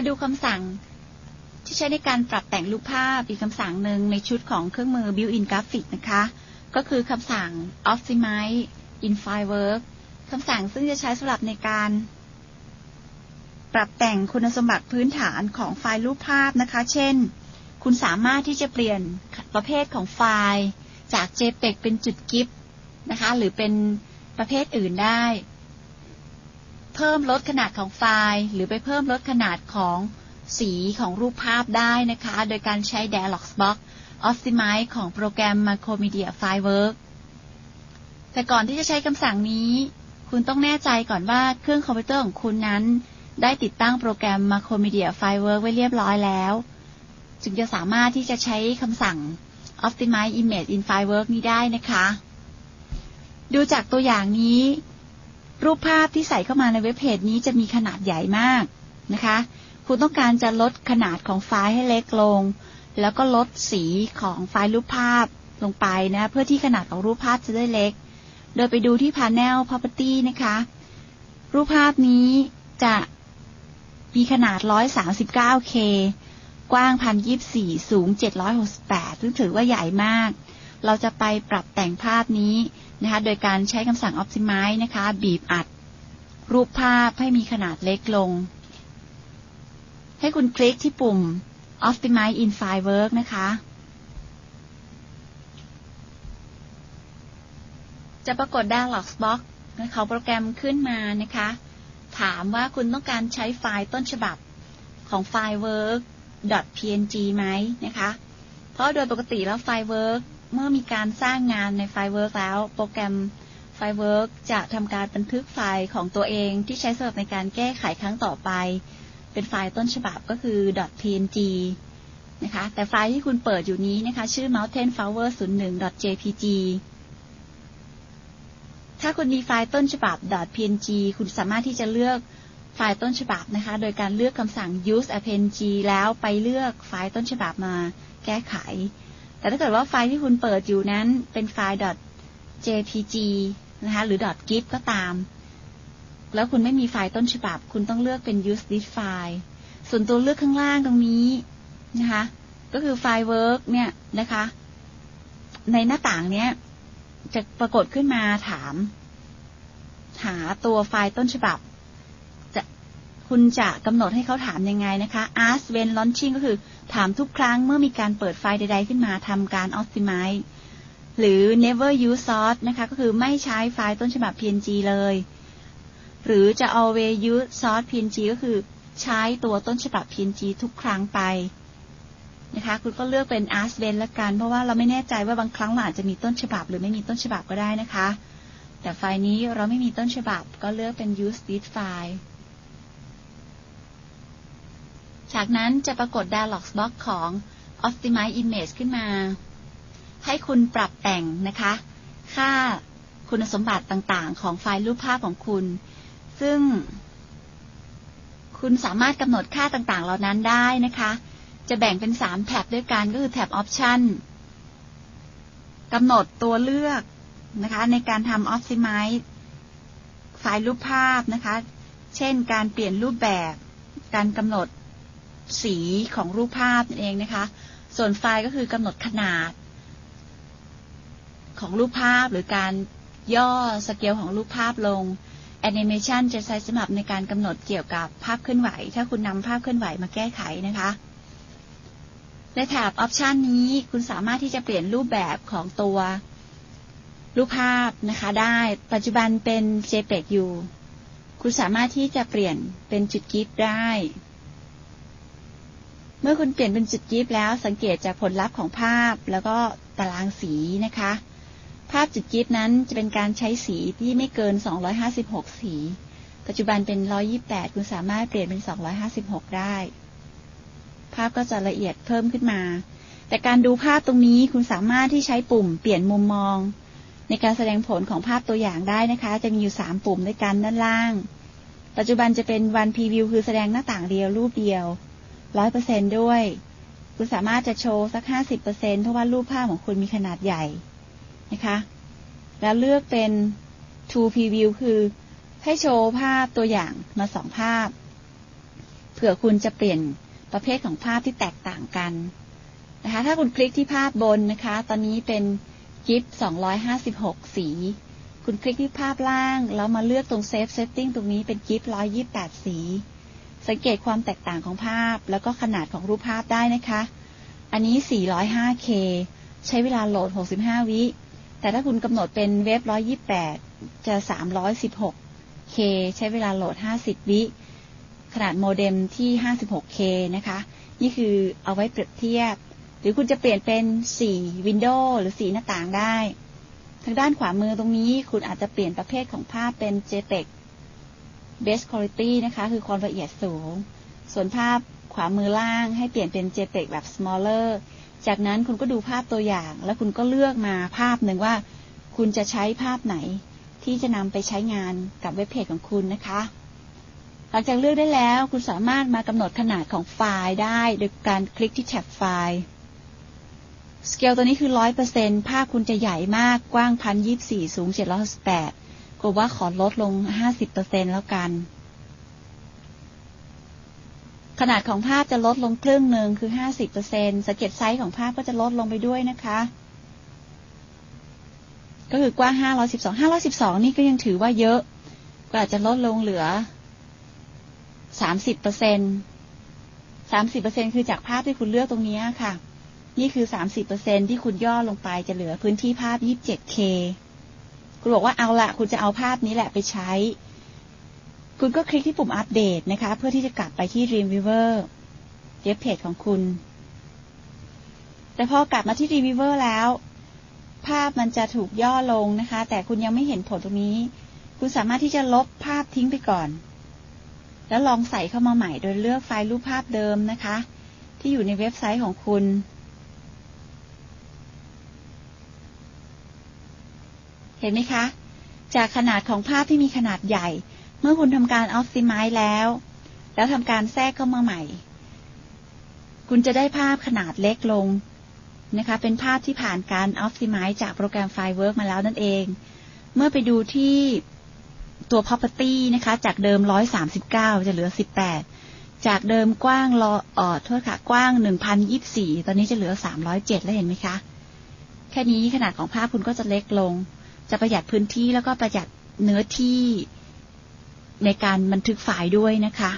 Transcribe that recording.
มาดูคำสั่งที่ใช้ในการปรับแต่งรูปภาพอีกคำสั่งหนึ่งในชุดของเครื่องมือ built-in graphic นะคะ ก็คือคำสั่ง optimize in filework คำสั่งซึ่งจะใช้สำหรับในการ ปรับแต่งคุณสมบัติพื้นฐานของไฟล์รูปภาพนะคะ เช่น คุณสามารถที่จะเปลี่ยนประเภทของไฟล์ จาก JPEG เป็นจุดกิฟนะคะ หรือเป็นประเภทอื่นได้ เพิ่มลดขนาดของไฟล์ หรือไปเพิ่มลดขนาดของสีของรูปภาพได้นะคะ โดยการใช้ Dialog Box Optimize ของโปรแกรม Macromedia Firework แต่ก่อนที่จะใช้คำสั่งนี้ คุณต้องแน่ใจก่อนว่าเครื่องคอมพิวเตอร์ของคุณนั้น ได้ติดตั้งโปรแกรม Macromedia Firework ไว้เรียบร้อยแล้ว จึงจะสามารถที่จะใช้คำสั่ง Optimize Image in Firework นี้ได้นะคะ ดูจากตัวอย่างนี้ รูปภาพที่ใส่เข้ามาในเว็บเพจนี้จะมีขนาดใหญ่มากนะคะ คุณต้องการจะลดขนาดของไฟล์ให้เล็กลง แล้วก็ลดสีของไฟล์รูปภาพลงไปนะ เพื่อที่ขนาดของรูปภาพจะได้เล็ก โดยไปดูที่ Panel Property นะคะ รูปภาพนี้จะมีขนาด 139K กว้าง 1,024 สูง 768 ซึ่งถือว่าใหญ่มาก เราจะไปปรับ แต่งภาพนี้นะคะโดยการใช้คำสั่ง Optimize นะคะ บีบอัด รูปภาพให้มีขนาดเล็กลง ให้คุณคลิกที่ปุ่ม Optimize in Filework นะคะ จะปรากฏ Dialog Box เขาโปรแกรมขึ้นมานะคะ ถามว่าคุณต้องการใช้ไฟล์ต้นฉบับของ Filework .png ไหมนะคะ เพราะโดยปกติแล้ว Filework เมื่อมีการสร้างงานใน Filework แล้ว โปรแกรม Filework จะทำการบันทึกไฟล์ของตัวเองที่ใช้สำหรับในการแก้ไขครั้งต่อไป เป็นไฟล์ต้นฉบับก็คือ .png นะคะแต่ไฟล์ที่คุณเปิดอยู่นี้นะคะ ชื่อ mountain flower 01 .jpg ถ้าคุณมีไฟล์ต้นฉบับ .png คุณสามารถที่จะเลือกไฟล์ต้นฉบับนะคะ โดยการเลือกคำสั่ง use a png แล้วไปเลือกไฟล์ต้นฉบับมาแก้ไข แต่ถ้าเกิดว่าไฟล์ที่คุณเปิดอยู่นั้นเป็นไฟล์ .jpg นะคะ หรือ .gif ก็ตาม แล้วคุณไม่มีไฟล์ต้นฉบับ คุณต้องเลือกเป็น use this file ส่วนตัวเลือกข้างล่างตรงนี้นะคะ ก็คือไฟล์ work เนี่ยนะคะ ในหน้าต่างเนี้ยจะปรากฏขึ้นมาถาม หาตัวไฟล์ต้นฉบับ คุณจะกำหนดให้เขาถามยังไงนะคะ ask when launching ก็คือถามทุกครั้งเมื่อมีการเปิดไฟล์ใด ๆ ขึ้นมาทำการ optimize หรือ never use source นะคะ ก็คือไม่ใช้ไฟล์ต้นฉบับ png เลย หรือจะ always use source png ก็คือใช้ตัวต้นฉบับ png ทุกครั้งไปนะคะ คุณก็เลือกเป็น ask when ละกัน เพราะว่าเราไม่แน่ใจว่าบางครั้งเราอาจจะมีต้นฉบับ หรือไม่มีต้นฉบับก็ได้นะคะ แต่ไฟล์นี้เราไม่มีต้นฉบับ ก็เลือกเป็น use this file จากนั้นจะปรากฏ dialog box ของ optimize image ขึ้นมา ให้คุณปรับแต่งนะคะ ค่าคุณสมบัติต่างๆ ของไฟล์รูปภาพของคุณ ซึ่ง คุณสามารถกำหนดค่าต่างๆ เหล่านั้นได้นะคะ จะแบ่งเป็นสามแท็บด้วยกันก็คือแท็บออปชันกำหนดตัวเลือกนะคะ ในการทำ Optimize ไฟล์รูปภาพนะคะ เช่น การเปลี่ยนรูปแบบ การกำหนด สีของรูปภาพนั่นเองนะคะ ส่วนไฟล์ก็คือกำหนดขนาด ของรูปภาพหรือการย่อสเกลของรูปภาพลงแอนิเมชันจะใช้สำหรับในการกำหนดเกี่ยวกับภาพเคลื่อนไหว ถ้าคุณนำภาพเคลื่อนไหวมาแก้ไขนะคะ ในแถบออปชันนี้คุณสามารถที่จะเปลี่ยนรูปแบบของตัวรูปภาพนะคะได้ ปัจจุบันเป็น JPEG อยู่ คุณสามารถที่จะเปลี่ยนเป็นจุดกิฟได้ เมื่อคุณเปลี่ยนเป็นจุดกิฟแล้วสังเกตจากผลลัพธ์ของภาพแล้วก็ตารางสีนะคะ ภาพจุดกิฟนั้นจะเป็นการใช้สีที่ไม่เกิน 256 สี ปัจจุบันเป็น 128 คุณสามารถเปลี่ยนเป็น 256 ได้ ภาพก็จะละเอียดเพิ่มขึ้นมา แต่การดูภาพตรงนี้คุณสามารถที่ใช้ปุ่มเปลี่ยนมุมมอง ในการแสดงผลของภาพตัวอย่างได้นะคะ จะมีอยู่ 3 ปุ่มด้วยกันด้านล่าง ปัจจุบันจะเป็น one preview คือแสดงหน้าต่างเดียวรูปเดียว 100%ด้วย คุณสามารถจะโชว์สัก50%เปอร์เซนเพราะว่ารูปภาพของคุณมีขนาดใหญ่นะคะ แล้วเลือกเป็น two preview คือให้โชว์ภาพตัวอย่างมาสองภาพ เผื่อคุณจะเปลี่ยนประเภทของภาพที่แตกต่างกันนะคะ ถ้าคุณคลิกที่ภาพบนนะคะ ตอนนี้เป็นกิฟ256 สี คุณคลิกที่ภาพล่าง แล้วมาเลือกตรง Save Setting ตรงนี้เป็นกิฟ128 สี สังเกตความแตกต่างของภาพ แล้วก็ขนาดของรูปภาพได้นะคะ อันนี้ 405K ใช้เวลาโหลด 65 วิ แต่ถ้าคุณกำหนดเป็นเว็บ 128 จะ 316K ใช้เวลาโหลด 50 วิ ขนาดโมเด็มที่ 56K นะคะ นี่คือเอาไว้เปรียบเทียบ หรือคุณจะเปลี่ยนเป็น 4 Windows หรือ 4 หน้าต่างได้ ทางด้านขวามือตรงนี้คุณอาจจะเปลี่ยนประเภทของภาพเป็น JPEG Best Quality นะคะ คือความละเอียดสูง ส่วนภาพขวามือล่างให้เปลี่ยนเป็น JPEG แบบ smaller จากนั้นคุณก็ดูภาพตัวอย่าง แล้วคุณก็เลือกมาภาพหนึ่งว่า คุณจะใช้ภาพไหน ที่จะนำไปใช้งานกับเว็บเพจของคุณนะคะ หลังจากเลือกได้แล้วคุณสามารถมากำหนดขนาดของไฟล์ได้ โดยการคลิกที่แท็บไฟล์สเกลตัวนี้คือ 100%ภาพคุณจะใหญ่มากกว้าง 1024 สูง 768 กลัวว่าขอลดลง 50%แล้วกัน ขนาดของภาพจะลดลงครึ่งหนึ่งคือ 50%สเกตไซส์ของภาพก็จะลดลงไปด้วยนะคะ ก็คือกว้าง 512 512 นี่ก็ยังถือว่าเยอะ ก็อาจจะลดลงเหลือ 30% 30%คือจากภาพที่คุณเลือกตรงนี้ค่ะ นี่คือ 30%ที่คุณย่อลงไปจะเหลือพื้นที่ภาพ 27K คุณบอกว่าเอาละคุณจะเอาภาพนี้แหละไปใช้ คุณก็คลิกที่ปุ่มอัปเดตนะคะ เพื่อที่จะกลับไปที่ Dreamweaver เว็บเพจของคุณ แต่พอกลับมาที่ Dreamweaver แล้ว ภาพมันจะถูกย่อลงนะคะ แต่คุณยังไม่เห็นผลตรงนี้ คุณสามารถที่จะลบภาพทิ้งไปก่อน แล้วลองใส่เข้ามาใหม่โดยเลือกไฟล์รูปภาพเดิมนะคะ ที่อยู่ในเว็บไซต์ของคุณ เห็นไหมคะ จากขนาดของภาพที่มีขนาดใหญ่ เมื่อคุณทำการ optimize แล้ว แล้วทำการแทรกเข้ามาใหม่ คุณจะได้ภาพขนาดเล็กลงนะคะ เป็นภาพที่ผ่านการ optimize จากโปรแกรม Firework มาแล้วนั่นเอง เมื่อไปดูที่ตัว property นะคะ จากเดิม 139 จะเหลือ 18 จากเดิมกว้างรอเอ่อโทษค่ะ กว้าง 1,024 ตอนนี้จะเหลือ 307 แล้วเห็นไหมคะ แค่นี้ขนาดของภาพคุณก็จะเล็กลง จะประหยัดพื้นที่แล้วก็ประหยัดเนื้อที่ในการบันทึกไฟล์ด้วยนะคะ